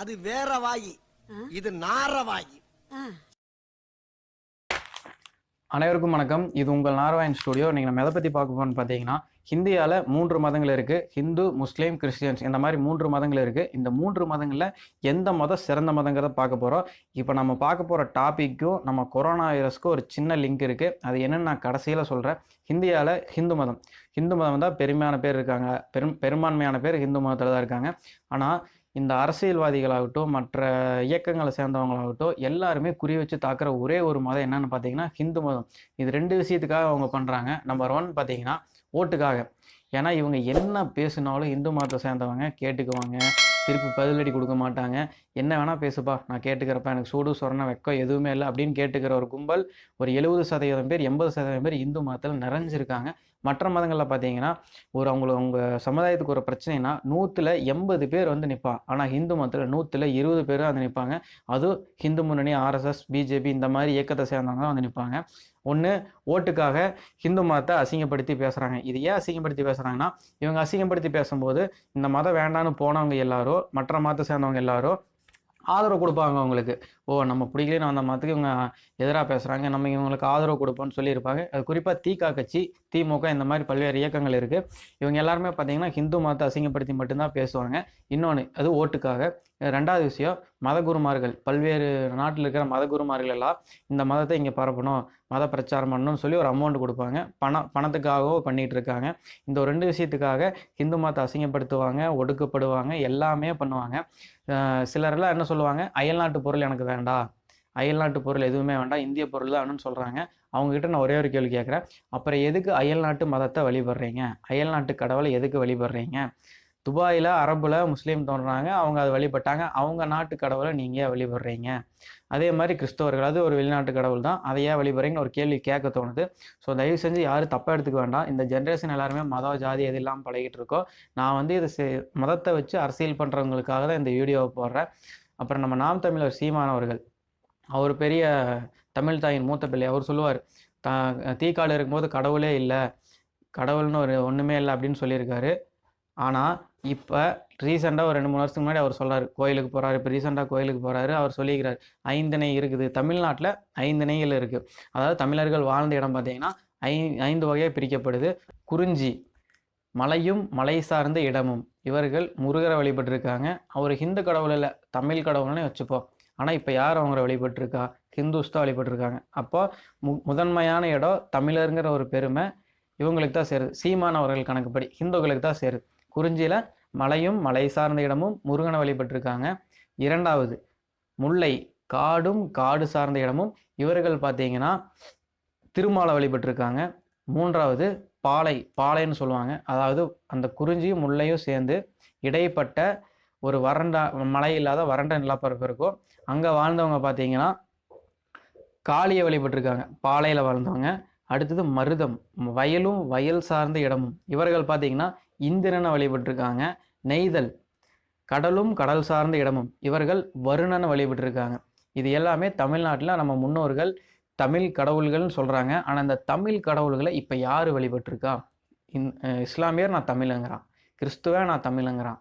அது வேற வாயி. இது நார வாயி. அனைவருக்கும் வணக்கம். இது உங்கள் நாராயண் ஸ்டுடியோ. நீங்கள் நம்ம எதை பற்றி பார்க்க போகிறோம்னு பார்த்தீங்கன்னா இந்தியாவில் மூன்று மதங்கள் இருக்குது ஹிந்து முஸ்லீம் கிறிஸ்டியன்ஸ். இந்த மாதிரி மூன்று மதங்கள் இருக்குது இந்த மூன்று மதங்களில் எந்த மதம் சிறந்த மதங்கிறத பார்க்க போகிறோம் இப்போ நம்ம பார்க்க போகிற டாப்பிக்கும் நம்ம கொரோனா வைரஸ்க்கும் ஒரு சின்ன லிங்க் இருக்குது அது என்னன்னு நான் கடைசியில் சொல்கிறேன் இந்தியாவில் ஹிந்து மதம். ஹிந்து மதம் தான் பெருமையான பேர் இருக்காங்க. பெரும் பெரும்பான்மையான பேர் ஹிந்து மதத்தில் தான் இருக்காங்க. ஆனால் இந்த அரசியல்வாதிகளாகட்டும் மற்ற இயக்கங்களை சேர்ந்தவங்களாகட்டும் எல்லாருமே குறி வச்சு தாக்குற ஒரே ஒரு மதம் என்னன்னு பார்த்தீங்கன்னா ஹிந்து மதம். இது ரெண்டு விஷயத்துக்காக அவங்க பண்ணுறாங்க நம்பர் ஒன் பார்த்தீங்கன்னா ஓட்டுக்காக. ஏன்னா இவங்க என்ன பேசினாலும் இந்து மதத்தை சேர்ந்தவங்க கேட்டுக்குவாங்க. திருப்பி பதிலடி கொடுக்க மாட்டாங்க. என்ன வேணால் பேசுப்பா நான் கேட்டுக்கிறப்ப எனக்கு சூடு சொரண வெக்கம் எதுவுமே இல்லை அப்படின்னு கேட்டுக்கிற ஒரு கும்பல் ஒரு எழுபது சதவீதம் பேர் எண்பது சதவீதம் பேர் இந்து மதத்தில் நிறைஞ்சிருக்காங்க. மற்ற மதங்களில் பார்த்தீங்கன்னா ஒரு அவங்களுக்கு அவங்க சமுதாயத்துக்கு ஒரு பிரச்சனைனா நூற்றில் எண்பது பேர் வந்து நிற்பான் ஆனால் ஹிந்து மதத்தில் நூற்றில் இருபது பேர் வந்து நிற்பாங்க அதுவும் ஹிந்து முன்னணி ஆர்எஸ்எஸ் பிஜேபி இந்த மாதிரி இயக்கத்தை சேர்ந்தவங்க தான் வந்து நிற்பாங்க ஒன்று ஓட்டுக்காக ஹிந்து மதத்தை அசிங்கப்படுத்தி பேசுகிறாங்க இது ஏன் அசிங்கப்படுத்தி பேசுகிறாங்கன்னா இவங்க அசிங்கப்படுத்தி பேசும்போது இந்த மதம் வேண்டான்னு போனவங்க எல்லாரும் மற்ற மதத்தை சேர்ந்தவங்க எல்லாரும் ஆதரவு கொடுப்பாங்க அவங்களுக்கு. ஓ நம்ம பிடிக்கலன்னு அந்த மதத்துக்கு இவங்க எதிராக பேசுகிறாங்க நம்ம இவங்களுக்கு ஆதரவு கொடுப்போம்னு சொல்லியிருப்பாங்க. அது குறிப்பாக தீகா கட்சி திமுக இந்த மாதிரி பல்வேறு இயக்கங்கள் இருக்குது இவங்க எல்லாருமே பார்த்தீங்கன்னா ஹிந்து மதத்தை அசிங்கப்படுத்தி மட்டும்தான் பேசுவாங்க. இன்னொன்று அது ஓட்டுக்காக. ரெண்டாவது விஷயம் மதகுருமார்கள். பல்வேறு நாட்டில் இருக்கிற மதகுருமார்கள் எல்லாம் இந்த மதத்தை இங்கே பரப்பணும் மத பிரச்சாரம் பண்ணணும்னு சொல்லி ஒரு அமௌண்ட் கொடுப்பாங்க. பணம் பணத்துக்காகவோ பண்ணிகிட்டு இருக்காங்க. இந்த ஒரு ரெண்டு விஷயத்துக்காக ஹிந்து மதத்தை அசிங்கப்படுத்துவாங்க ஒடுக்கப்படுவாங்க எல்லாமே பண்ணுவாங்க. சிலரெல்லாம் என்ன சொல்லுவாங்க? அயல்நாட்டு பொருள் எனக்கு வேண்டாம் அயல்நாட்டு பொருள் எதுவுமே வேண்டாம். இந்திய பொருள் தான் சொல்கிறாங்க அவங்ககிட்ட நான் ஒரே ஒரு கேள்வி கேட்குறேன். அப்புறம் எதுக்கு அயல்நாட்டு மதத்தை வழிபடுறீங்க? அயல்நாட்டு கடவுளை எதுக்கு வழிபடுறீங்க? துபாயில் அரபுல முஸ்லீம் தோன்றாங்க அவங்க அதை வழிபட்டாங்க. அவங்க நாட்டு கடவுளை நீங்கள் ஏன் வழிபடுறீங்க? அதே மாதிரி கிறிஸ்தவர்கள் அது ஒரு வெளிநாட்டு கடவுள் தான். அதை ஏன் வழிபடுறீங்கன்னு ஒரு கேள்வி கேட்க தோணுது. ஸோ தயவு செஞ்சு யாரும் தப்பாக எடுத்துக்க வேண்டாம். இந்த ஜென்ரேஷன் எல்லாருமே மதம் ஜாதி எது இல்லாமல் பழகிட்டு இருக்கோம் நான் வந்து இது செ- மதத்தை வச்சு அரசியல் பண்ணுறவங்களுக்காக தான் இந்த வீடியோவை போடுறேன். அப்புறம் நம்ம நாம் தமிழர் சீமானவர்கள் அவர் பெரிய தமிழ் தாயின் மூத்த பிள்ளை. அவர் சொல்லுவார் த தீக்காடு இருக்கும்போது கடவுளே இல்லை. கடவுள்னு ஒரு ஒன்றுமே இல்லை அப்படின்னு சொல்லியிருக்காரு. ஆனால் இப்போ ரீசெண்டாக ஒரு ரெண்டு மூணு வருஷத்துக்கு முன்னாடி அவர் சொல்கிறார் கோயிலுக்கு போகிறாரு இப்போ ரீசெண்டாக கோயிலுக்கு போகிறாரு அவர் சொல்லிக்கிறார் ஐந்தணை இருக்குது. தமிழ்நாட்டில் ஐந்தணைகள் இருக்குது அதாவது தமிழர்கள் வாழ்ந்த இடம் பார்த்தீங்கன்னா ஐ ஐந்து வகையாக பிரிக்கப்படுது. குறிஞ்சி மலையும் மலை சார்ந்த இடமும். இவர்கள் முருகரை வழிபட்டிருக்காங்க. அவர் ஹிந்து கடவுள் இல்லை தமிழ் கடவுள்னே வச்சுப்போம். ஆனால் இப்போ யார் அவங்கள வழிபட்டிருக்கா? ஹிந்துஸ் தான் வழிபட்டிருக்காங்க. அப்போ மு முதன்மையான இடம் தமிழருங்கிற ஒரு பெருமை இவங்களுக்கு தான் சேருது. சீமான் அவர்கள் கணக்குப்படி ஹிந்துக்களுக்கு தான் சேருது. குறிஞ்சியில் மலையும் மலை சார்ந்த இடமும் முருகனை வழிபட்டிருக்காங்க. இரண்டாவது முல்லை காடும் காடு சார்ந்த இடமும் இவர்கள் பார்த்தீங்கன்னா திருமாலை வழிபட்டிருக்காங்க. மூன்றாவது பாலை பாலைன்னு சொல்லுவாங்க. அதாவது அந்த குறிஞ்சியும் முல்லையும் சேர்ந்து இடைப்பட்ட ஒரு வறண்ட மழை இல்லாத வறண்ட நிலப்பரப்பு இருக்கும். அங்கே வாழ்ந்தவங்க பார்த்தீங்கன்னா காளியை வழிபட்டிருக்காங்க. பாலையில் வாழ்ந்தவங்க. அடுத்தது மருதம் வயலும் வயல் சார்ந்த இடமும். இவர்கள் பார்த்தீங்கன்னா இந்திரனை வழிபட்டிருக்காங்க. நெய்தல் கடலும் கடல் சார்ந்த இடமும். இவர்கள் வருணனை வழிபட்டிருக்காங்க. இது எல்லாமே தமிழ்நாட்டில் நம்ம முன்னோர்கள் தமிழ் கடவுள்கள்னு சொல்கிறாங்க ஆனால் இந்த தமிழ் கடவுள்களை இப்போ யார் வழிபட்டிருக்கா? இந் இஸ்லாமியர் நான் தமிழுங்கிறான். கிறிஸ்துவ நான் தமிழுங்கிறான்.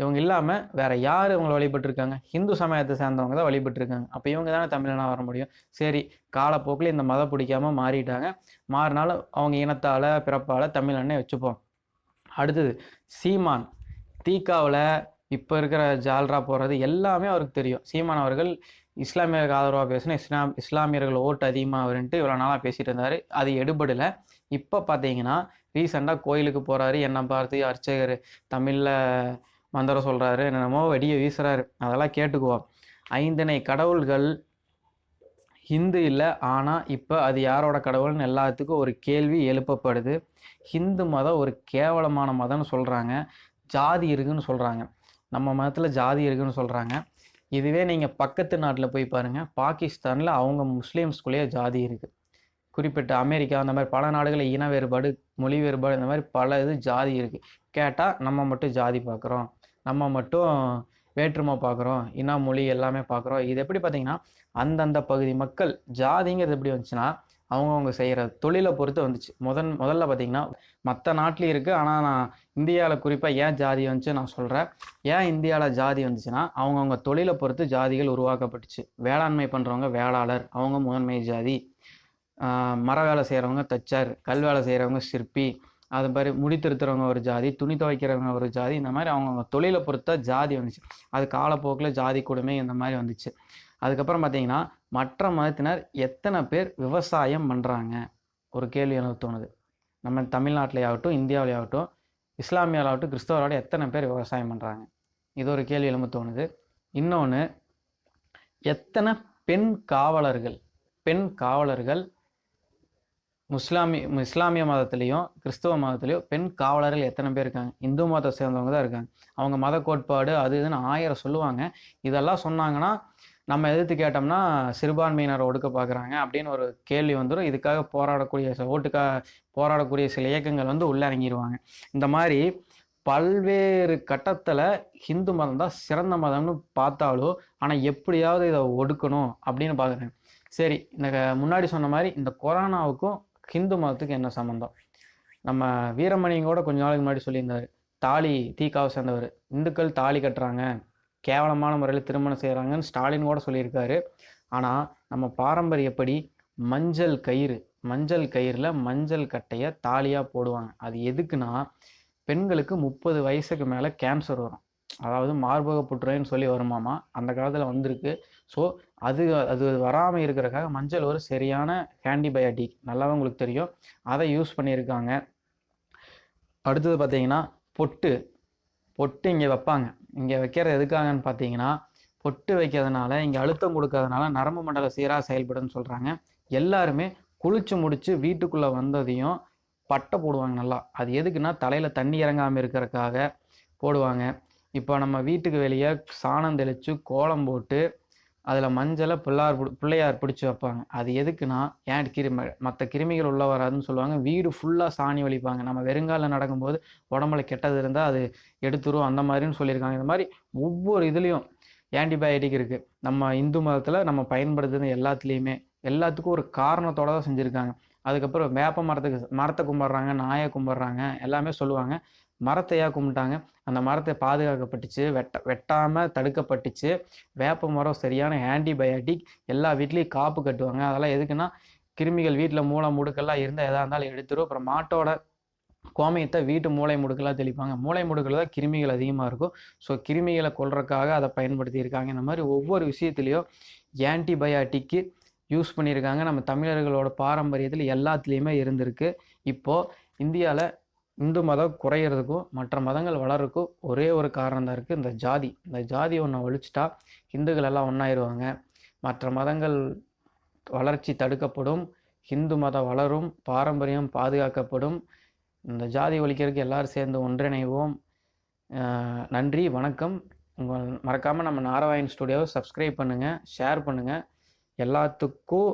இவங்க இல்லாமல் வேற யார் இவங்களை வழிபட்டிருக்காங்க? ஹிந்து சமயத்தை சேர்ந்தவங்க தான் வழிபட்டிருக்காங்க. அப்போ இவங்க தானே தமிழனாக வர முடியும்? சரி காலப்போக்கில் இந்த மதம் பிடிக்காம மாறிட்டாங்க. மாறினாலும் அவங்க இனத்தால் பிறப்பால் தமிழன்னே வச்சுப்போம். அடுத்தது சீமான். தீக்காவில் இப்போ இருக்கிற ஜால்ரா போகிறது எல்லாமே அவருக்கு தெரியும். சீமான் அவர்கள் இஸ்லாமியருக்கு ஆதரவாக பேசினா இஸ்லாம் இஸ்லாமியர்கள் ஓட்டு அதிகமாக வருன்ட்டு இவ்வளோ நாளாக பேசிகிட்டு இருந்தார். அது எடுபடலை. இப்போ பார்த்தீங்கன்னா ரீசெண்டாக கோயிலுக்கு போகிறாரு என்ன பார்த்து அர்ச்சகர் தமிழில் மந்திரம் சொல்கிறாரு என்னென்னமோ வெடியை வீசுகிறாரு அதெல்லாம் கேட்டுக்குவோம். ஐந்தனை கடவுள்கள் ஹிந்து இல்லை ஆனால் இப்போ அது யாரோட கடவுள்னு எல்லாத்துக்கும் ஒரு கேள்வி எழுப்பப்படுது. ஹிந்து மதம் ஒரு கேவலமான மதம்னு சொல்கிறாங்க ஜாதி இருக்குன்னு சொல்கிறாங்க நம்ம மதத்தில் ஜாதி இருக்குன்னு சொல்கிறாங்க இதுவே நீங்கள் பக்கத்து நாட்டில் போய் பாருங்கள் பாகிஸ்தானில் அவங்க முஸ்லீம்ஸ்குள்ளேயே ஜாதி இருக்குது குறிப்பிட்ட அமெரிக்கா அந்த மாதிரி பல நாடுகளில் இன வேறுபாடு மொழி வேறுபாடு இந்த மாதிரி பல இது ஜாதி இருக்குது கேட்டால் நம்ம மட்டும் ஜாதி பார்க்குறோம் நம்ம மட்டும் வேற்றுமை பார்க்குறோம் இன மொழி எல்லாமே பார்க்குறோம். இது எப்படி பார்த்தீங்கன்னா அந்தந்த பகுதி மக்கள் ஜாதிங்கிறது எப்படி வந்துச்சுன்னா அவங்கவுங்க செய்கிற தொழிலை பொறுத்து வந்துச்சு. முதன் முதல்ல பார்த்தீங்கன்னா மற்ற நாட்டிலையும் இருக்குது ஆனால் நான் இந்தியாவில் குறிப்பாக ஏன் ஜாதி வந்துச்சு நான் சொல்கிறேன் ஏன் இந்தியாவில் ஜாதி வந்துச்சுன்னா அவங்கவுங்க தொழிலை பொறுத்து ஜாதிகள் உருவாக்கப்பட்டுச்சு. வேளாண்மை பண்ணுறவங்க வேளாளர் அவங்க முதன்மை ஜாதி. மர வேலை செய்கிறவங்க தச்சார் கல் வேலை செய்கிறவங்க சிற்பி அது மாதிரி முடி திருத்துறவங்க ஒரு ஜாதி துணி துவைக்கிறவங்க ஒரு ஜாதி இந்த மாதிரி அவங்கவுங்க தொழிலை பொறுத்தா ஜாதி வந்துச்சு. அது காலப்போக்கில் ஜாதி கொடுமை இந்த மாதிரி வந்துச்சு. அதுக்கப்புறம் பார்த்தீங்கன்னா மற்ற மதத்தினர் எத்தனை பேர் விவசாயம் பண்ணுறாங்க ஒரு கேள்வி எனக்கு தோணுது. நம்ம தமிழ்நாட்டிலேயாகட்டும் இந்தியாவிலேயாகட்டும் இந்தியாவிலே ஆகட்டும் இஸ்லாமியாலாகட்டும் கிறிஸ்தவரோட எத்தனை பேர் விவசாயம் பண்ணுறாங்க இது ஒரு கேள்வி எழும்ப தோணுது. இன்னொன்று எத்தனை பெண் காவலர்கள் பெண் காவலர்கள் முஸ்லாமி இஸ்லாமிய மதத்துலேயும் கிறிஸ்தவ மதத்துலேயும் பெண் காவலர்கள் எத்தனை பேர் இருக்காங்க? இந்து மதத்தை சேர்ந்தவங்க தான் இருக்காங்க. அவங்க மத கோட்பாடு அது இதுன்னு ஆயிரம் சொல்லுவாங்க. இதெல்லாம் சொன்னாங்கன்னா நம்ம எதிர்த்து கேட்டோம்னா சிறுபான்மையினர் ஒடுக்க பார்க்குறாங்க அப்படின்னு ஒரு கேள்வி வந்துடும் இதுக்காக போராடக்கூடிய சில ஓட்டுக்காக போராடக்கூடிய சில இயக்கங்கள் வந்து உள்ளே இறங்கிடுவாங்க இந்த மாதிரி பல்வேறு கட்டத்தில் ஹிந்து மதம் தான் சிறந்த மதம்னு பார்த்தாலும் ஆனால் எப்படியாவது இதை ஒடுக்கணும் அப்படின்னு பார்க்குறேன் சரி இந்த முன்னாடி சொன்ன மாதிரி இந்த கொரோனாவுக்கும் ஹிந்து மதத்துக்கு என்ன சம்மந்தம்? நம்ம வீரமணியும் கூட கொஞ்ச நாளுக்கு முன்னாடி சொல்லியிருந்தார். தாலி தீக்காவை சேர்ந்தவர். இந்துக்கள் தாலி கட்டுறாங்க. கேவலமான முறையில் திருமணம் செய்கிறாங்கன்னு ஸ்டாலின் கூட சொல்லியிருக்காரு. ஆனால் நம்ம பாரம்பரியப்படி மஞ்சள் கயிறு மஞ்சள் கயிறில் மஞ்சள் கட்டையை தாலியாக போடுவாங்க. அது எதுக்குன்னா பெண்களுக்கு முப்பது வயசுக்கு மேலே கேன்சர் வரும். அதாவது மார்பக புற்றுநோய்னு சொல்லி வருமாமா அந்த காலத்தில் வந்திருக்கு. ஸோ அது அது வராமல் இருக்கிறக்காக மஞ்சள் ஒரு சரியான ஹேண்டிபயாட்டிக் நல்லாவே உங்களுக்கு தெரியும். அதை யூஸ் பண்ணியிருக்காங்க. அடுத்தது பார்த்தீங்கன்னா பொட்டு. பொட்டு இங்கே வைப்பாங்க. இங்கே வைக்கிறது எதுக்காகன்னு பார்த்தீங்கன்னா பொட்டு வைக்கிறதுனால இங்கே அழுத்தம் கொடுக்கறதுனால நரம்பு மண்டல சீராக செயல்படுன்னு சொல்கிறாங்க எல்லாருமே குளிச்சு முடித்து வீட்டுக்குள்ளே வந்ததையும் பட்டை போடுவாங்க நல்லா. அது எதுக்குன்னா தலையில் தண்ணி இறங்காமல் இருக்கிறதுக்காக போடுவாங்க. இப்போ நம்ம வீட்டுக்கு வெளியே சாணம் தெளித்து கோலம் போட்டு அதில் மஞ்சளை பிள்ளார் பிடி- பிள்ளையார் பிடிச்சி வைப்பாங்க. அது எதுக்குன்னா ஏன் கிருமி மற்ற கிருமிகள் உள்ள வராதுன்னு சொல்லுவாங்க. வீடு ஃபுல்லாக சாணி வலிப்பாங்க. நம்ம வெறுங்காலில் நடக்கும்போது உடம்புல கெட்டது இருந்தால் அது எடுத்துரும் அந்த மாதிரின்னு சொல்லியிருக்காங்க. இந்த மாதிரி ஒவ்வொரு இதுலேயும் ஆன்டிபயோட்டிக் இருக்குது நம்ம இந்து மதத்தில் நம்ம பயன்படுத்துறது எல்லாத்துலேயுமே எல்லாத்துக்கும் ஒரு காரணத்தோட தான் செஞ்சுருக்காங்க. அதுக்கப்புறம் வேப்ப மரத்துக்கு மரத்தை கும்பிட்றாங்க நாயை கும்பிட்றாங்க எல்லாமே சொல்லுவாங்க. மரத்தையாக கும்பிட்டாங்க. அந்த மரத்தை பாதுகாக்கப்பட்டுச்சு. வெட்ட வெட்டாமல் தடுக்கப்பட்டுச்சு. வேப்ப மரம் சரியான ஆன்டிபயோட்டிக் எல்லா வீட்லேயும் காப்பு கட்டுவாங்க. அதெல்லாம் எதுக்குன்னா கிருமிகள் வீட்டில் மூளை முடுக்கெல்லாம் இருந்தால் எதாக இருந்தாலும் எடுத்துரும். அப்புறம் மாட்டோட கோமியத்தை வீட்டு மூளை முடுக்கெல்லாம் தெளிப்பாங்க. மூளை முடுக்கில் தான் கிருமிகள் அதிகமாக இருக்கும். ஸோ கிருமிகளை கொள்றதுக்காக அதை பயன்படுத்தியிருக்காங்க. இந்த மாதிரி ஒவ்வொரு விஷயத்துலையும் ஆன்டிபயாட்டிக்கு யூஸ் பண்ணியிருக்காங்க. நம்ம தமிழர்களோட பாரம்பரியத்தில் எல்லாத்துலேயுமே இருந்திருக்கு. இப்போது இந்தியாவில் இந்து மதம் குறையிறதுக்கும் மற்ற மதங்கள் வளர்றதுக்கும் ஒரே ஒரு காரணம் தான் இருக்குது இந்த ஜாதி. இந்த ஜாதி ஒன்றை ஒழிச்சிட்டா ஹிந்துக்கள் எல்லாம் ஒன்றாயிருவாங்க மற்ற மதங்கள் வளர்ச்சி தடுக்கப்படும் ஹிந்து மதம் வளரும் பாரம்பரியம் பாதுகாக்கப்படும். இந்த ஜாதி ஒழிக்கிறதுக்கு எல்லாரும் சேர்ந்து ஒன்றிணைவோம். நன்றி வணக்கம். உங்கள் மறக்காமல் நம்ம நாராயண் ஸ்டுடியோவை சப்ஸ்கிரைப் பண்ணுங்கள் ஷேர் பண்ணுங்கள் எல்லாத்துக்கும்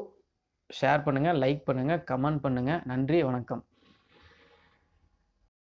ஷேர் பண்ணுங்கள் லைக் பண்ணுங்கள் கமெண்ட் பண்ணுங்கள் நன்றி வணக்கம்.